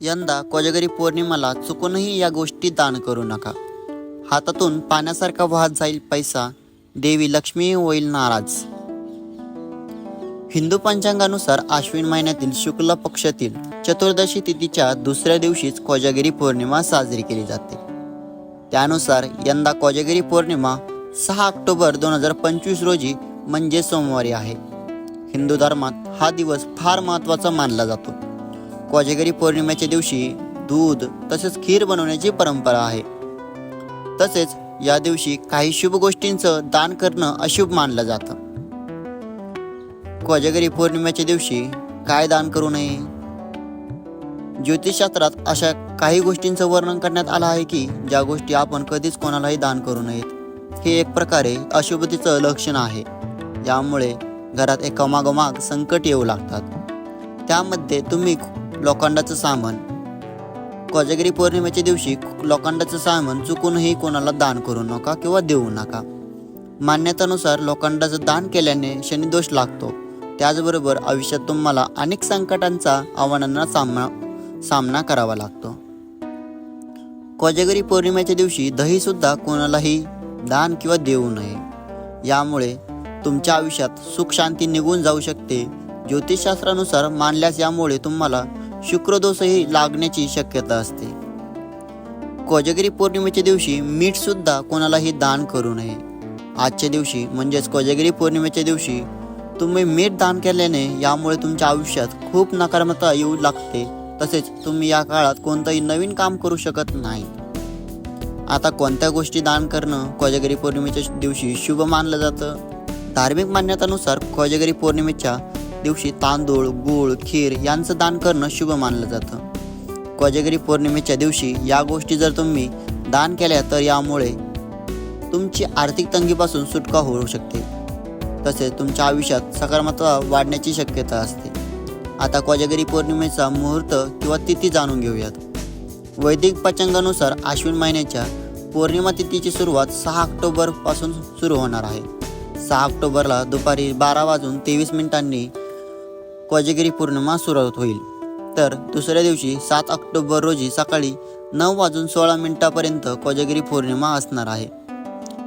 यंदा कोजागरी पौर्णिमाला चुकूनही या गोष्टी दान करू नका. हातातून पाण्यासारखा वाहत जाईल पैसा देवी लक्ष्मी होईल नाराज. हिंदू पंचांगानुसार आश्विन महिन्यातील शुक्ल पक्षातील चतुर्दशी तिथीच्या दुसऱ्या दिवशीच कोजागिरी पौर्णिमा साजरी केली जाते. त्यानुसार यंदा कोजागिरी पौर्णिमा सहा ऑक्टोबर दोन हजार पंचवीस रोजी म्हणजे सोमवारी आहे. हिंदू धर्मात हा दिवस फार महत्त्वाचा मानला जातो. कोजागिरी पौर्णिमेच्या दिवशी दूध तसेच खीर बनवण्याची परंपरा आहे. तसेच या दिवशी काही शुभ गोष्टींचं दान करणं अशुभ मानलं जातं. कोजागिरी पौर्णिमेच्या दिवशी काय दान करू नये? ज्योतिषशास्त्रात अशा काही गोष्टींचं वर्णन करण्यात आलं आहे की ज्या गोष्टी आपण कधीच कोणालाही दान करू नयेत. हे एक प्रकारे अशुभतेचं लक्षण आहे. यामुळे घरात एकामागोमाग संकट येऊ लागतात. त्यामध्ये तुम्ही लोखंडाचं सामान. कोजागिरी पौर्णिमेच्या दिवशी लोखंडाचं सामान चुकूनही कोणाला दान करू नका किंवा देऊ नका. मान्यतेनुसार लोखंडाचं दान केल्याने शनिदोष लागतो. त्याचबरोबर आयुष्यात तुम्हाला अनेक संकटांचा आव्हानांना सामना सामना करावा लागतो. कोजागिरी पौर्णिमेच्या दिवशी दहीसुद्धा कोणालाही दान किंवा देऊ नये. यामुळे तुमच्या आयुष्यात सुख शांती निघून जाऊ शकते. ज्योतिषशास्त्रानुसार मानल्यास यामुळे तुम्हाला शुक्रदोषही लागण्याची शक्यता असते. कोजागिरी पौर्णिमेच्या दिवशी मीठ सुद्धा कोणालाही दान करू नये. आजच्या दिवशी म्हणजेच कोजागिरी पौर्णिमेच्या दिवशी तुम्ही मीठ दान केल्याने यामुळे तुमच्या आयुष्यात खूप नकारात्मकता येऊ लागते. तसेच तुम्ही या काळात कोणतंही नवीन काम करू शकत नाही. आता कोणत्या गोष्टी दान करणं कोजागिरी पौर्णिमेच्या दिवशी शुभ मानलं जातं? धार्मिक मान्यतानुसार कोजागिरी पौर्णिमेच्या दिवशी तांदूळ गूळ खीर यांचं दान करणं शुभ मानलं जातं. कोजागिरी पौर्णिमेच्या दिवशी या गोष्टी जर तुम्ही दान केल्या तर यामुळे तुमची आर्थिक तंगीपासून सुटका होऊ शकते. तसेच तुमच्या आयुष्यात सकारात्मकता वाढण्याची शक्यता असते. आता कोजागिरी पौर्णिमेचा मुहूर्त किंवा तिथी जाणून घेऊयात. वैदिक पचंगानुसार आश्विन महिन्याच्या पौर्णिमा तिथीची सुरुवात सहा ऑक्टोबरपासून सुरू होणार आहे. सहा ऑक्टोबरला दुपारी बारा वाजून तेवीस मिनिटांनी कोजागिरी पौर्णिमा सुरुवात होईल. तर दुसऱ्या दिवशी सात ऑक्टोबर रोजी सकाळी नऊ वाजून सोळा मिनिटापर्यंत कोजागिरी पौर्णिमा असणार आहे.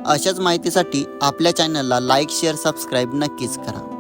अशाच माहितीसाठी आपल्या चॅनलला लाईक शेअर सबस्क्राईब नक्कीच करा.